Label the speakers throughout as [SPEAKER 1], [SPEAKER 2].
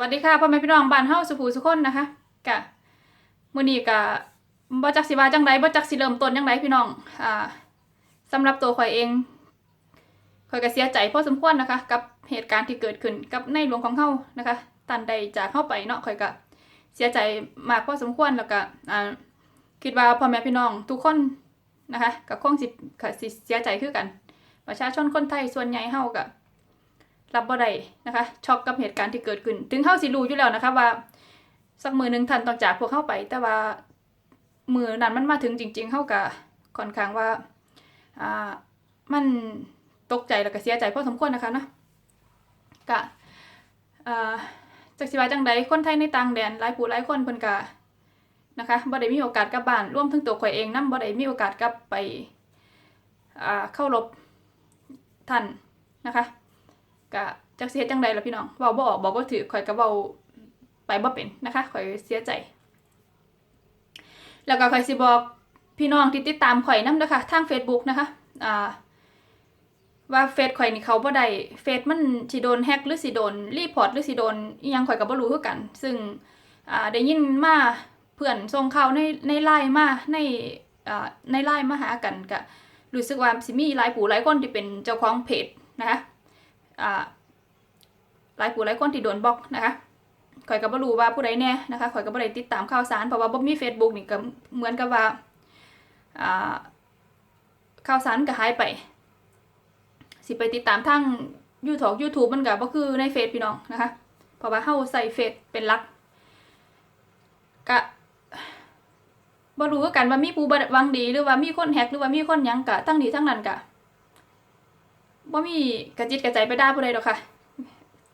[SPEAKER 1] วัสดีค่ะพ่อแม่พี่น้องบ้านเฮาสุภูสุคนนะคะกะมื้อนี้กะบ่จักสิว่าจังไดบ่จักสิเริ่มต้นจังไดพี่น้องอ่าสำหรับตัวข่อยเองข่อยก็เสียใจพอสมควรนะคะ กับเหตุการณ์ที่เกิดขึ้นกับในหลวงของเฮานะคะตันใดจากเฮาไปเนาะข่อยก็เสียใจมากพอสมควรแล้วก็อ่าคิดว่าพ่อแม่พี่น้องทุกคนนะคะก็คงสิสิเสียใจคือกัน ประชาชนคนไทยส่วนใหญ่เฮาก็ รับบ่ได้นะคะช็อกกับเหตุการณ์ที่เกิดขึ้น ถึงเฮาสิรู้อยู่แล้วนะคะว่า สักมือหนึ่งท่านต้องจากพวกเข้าไป แต่ว่ามือนั้นมันมาถึงจริง ๆเฮาก็ค่อนข้างว่าอ่ามันตกใจแล้วก็เสียใจพอสมควรนะคะเนาะก็อ่าจักสิว่าจังใดคนไทยในต่างแดนหลายผู้หลายคนเพิ่นก็นะคะบ่ได้มีโอกาสกลับบ้านร่วมทั้งตัวข่อยเองนำบ่ได้มีโอกาสกลับไปอ่าเข้ารบท่านนะคะ ก็จักสิเฮ็ดจังใดล่ะพี่น้องเว้าบ่ออกบอกบ่ถือข่อยก็เว้าไปบ่เป็นนะคะข่อยเสียใจ แล้วก็ข่อยสิบอกพี่น้องที่ติดตามข่อยนำเด้อค่ะทาง Facebook นะคะอ่าว่าเฟซข่อยนี่เขาบ่ได้เฟซมันสิโดนแฮ็กหรือสิโดนรีพอร์ตหรือสิโดนอีหยังข่อยก็บ่รู้คือกัน ซึ่งอ่าได้ยินมาเพื่อนส่งข่าวในในไลน์มาในอ่าในไลน์มาหากันก็รู้สึกว่าสิมีหลายผู้หลายคนที่เป็นเจ้าของเพจนะคะ หลายผู้หลายคนที่โดนบล็อกนะคะข่อยก็บ่รู้ว่าผู้ใดแน่นะคะข่อยก็บ่ได้ติดตามข่าวสารเพราะว่าบ่มี Facebook นี่ก็เหมือนกับว่าข่าวสารก็หายไป สิไปติดตามทาง YouTube YouTube มันก็บ่คือในเฟซพี่น้องนะคะ เพราะว่าเฮาใส่เฟซเป็นหลักก็บ่รู้กันว่ามีผู้บังดีหรือว่ามีคนแฮกหรือว่ามีคนหยังก็ทั้งนี้ทั้งนั้นก็ บ่มีกระจิตกระใจไปด่าผู้ใดดอกค่ะ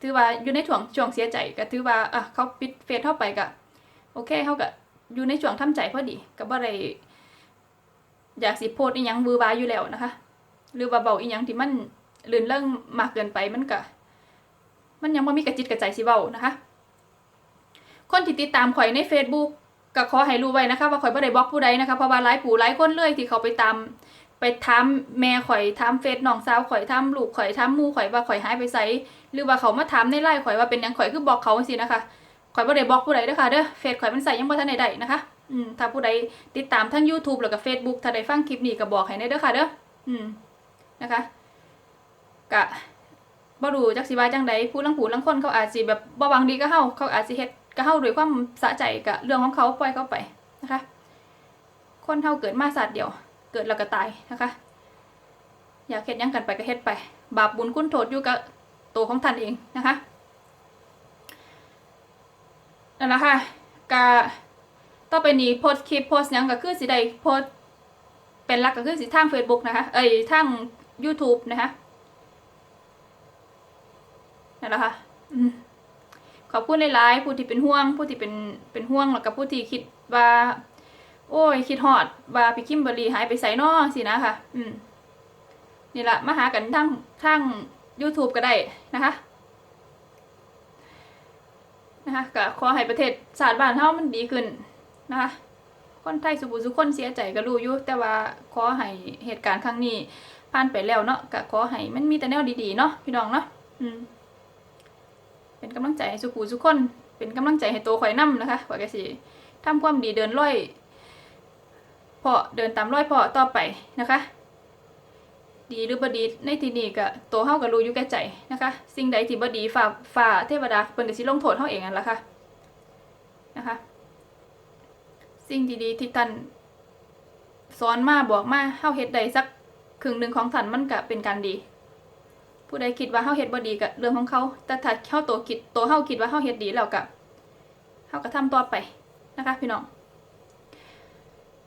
[SPEAKER 1] ถือว่าอยู่ในช่วงช่วงเสียใจก็ถือว่าอะเขาปิดเฟซเข้าไปก็โอเคเขาก็อยู่ในช่วงทำใจพอดีก็บ่ได้อยากสิโพสอีหยังวือวาอยู่แล้วนะคะ หรือว่าเบาอีหยังที่มันลื่นเรื่องมากเกินไปมันก็มันยังบ่มีกระจิตกระใจสิเว้านะคะ คนที่ติดตามข่อยใน Facebook ก็ขอให้รู้ไว้นะคะ ว่าข่อยบ่ได้บล็อกผู้ใดนะคะเพราะว่าหลายผู้หลายคนเลยที่เขาไปตาม ไปถามแม่ข่อยถามเฟซน้องสาวข่อยถามลูกข่อยถามหมู่ข่อยว่าข่อยหายไปไสหรือว่าเขามาถามในไลน์ข่อยว่าเป็นหยังข่อยคือบอกเขาจังซี่นะคะข่อยบ่ได้บอกผู้ใดเด้อค่ะเด้อเฟซข่อยมันใส่ยังบ่ทันได้ได้นะคะอืมถ้าผู้ใดติดตามทั้ง YouTube แล้วก็ Facebook ถ้าได้ฟังคลิปนี้ก็บอกให้ได้เด้อค่ะเด้ออืมนะคะกะบ่รู้จักสิว่าจังใดผู้ลังผู้ลังคนเขาอาจสิแบบบ่หวังดีกับเฮาเขาอาจสิเฮ็ดกับเฮาด้วยความสะใจกับเรื่องของเขาปล่อยเขาไปนะคะ คนเฮาเกิดมาศาสตร์เดียว เกิดแล้วก็ตายนะคะ อยากเฮ็ดยังกันไปก็เฮ็ดไป บาปบุญคุณโทษอยู่กับตัวของท่านเองนะคะนั่นแหละค่ะกะต่อไปนี้โพสคลิปโพสยังก็คือสิได้โพสเป็นลักก็คือสิทาง Facebook นะคะเอ้ยทาง YouTube นะคะนั่นแหละค่ะขอบคุณหลายๆผู้ที่เป็นห่วง ผู้ที่เป็นเป็นห่วงแล้วก็ผู้ที่คิดว่า โอ้ย คิดฮอดว่าพี่คิมเบอรี่หายไปใส่นอสินะค่ะ อืม นี่แหละมาหากันทั้งทั้ง YouTube ก็ได้นะคะ นะคะก็ขอให้ประเทศศาสตร์บ้านเฮามันดีขึ้นนะคะ คนไทยสุบุสุคนเสียใจก็รู้อยู่แต่ว่าขอให้เหตุการณ์ครั้งนี้ผ่านไปแล้วเนาะก็ขอให้มันมีแต่แนวดีๆเนาะพี่น้องเนาะอืม เป็นกำลังใจให้สุขุสุคน เป็นกำลังใจให้ตัวข่อยนํนะคะข่อยก็สิทำความดีเดินร้อย พอเดินตามรอยพอต่อไปนะคะ ดีหรือบดีในที่นี้ก็ตัวเฮาก็รู้อยู่แก่ใจนะคะ สิ่งใดที่บดีฝ่าฝ่าเทวดาเพิ่นก็สิลงโทษเฮาเองนั่นล่ะค่ะนะคะ สิ่งดีๆที่ท่านสอนมาบอกมาเฮาเฮ็ดได้สักครึ่งหนึ่งของท่านมันก็เป็นการดี ผู้ใดคิดว่าเฮาเฮ็ดบ่ดีก็เรื่องของเขา แต่ถ้าเฮาตัวคิดตัวเฮาคิดว่าเฮาเฮ็ดดีแล้วก็เฮาก็ทำต่อไปนะคะ พี่น้อง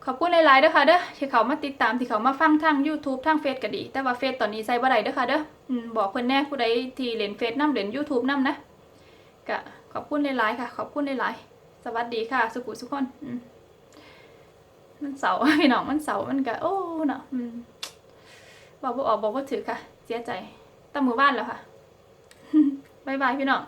[SPEAKER 1] ขอบคุณหลายๆเด้อค่ะเด้อที่เขามาติดตามที่เขามาฟังทาง YouTube ทางเฟซก็ดี แต่ว่าเฟซตอนนี้ใส่บ่ได้เด้อค่ะเด้ออืมบอกเพิ่นแน่ผู้ใดที่เล่นเฟซนำเล่น YouTube นำนะก็ขอบคุณหลายๆค่ะ ขอบคุณหลายๆสวัสดีค่ะ สุขุสุขคนอืมมันเสาพี่น้องมันเสามันก็โอ้เนาะอืมบอกบ่ออกบอกบ่ถือค่ะ เสียใจตั้งมือบ้านแล้วค่ะบ๊ายบายพี่น้อง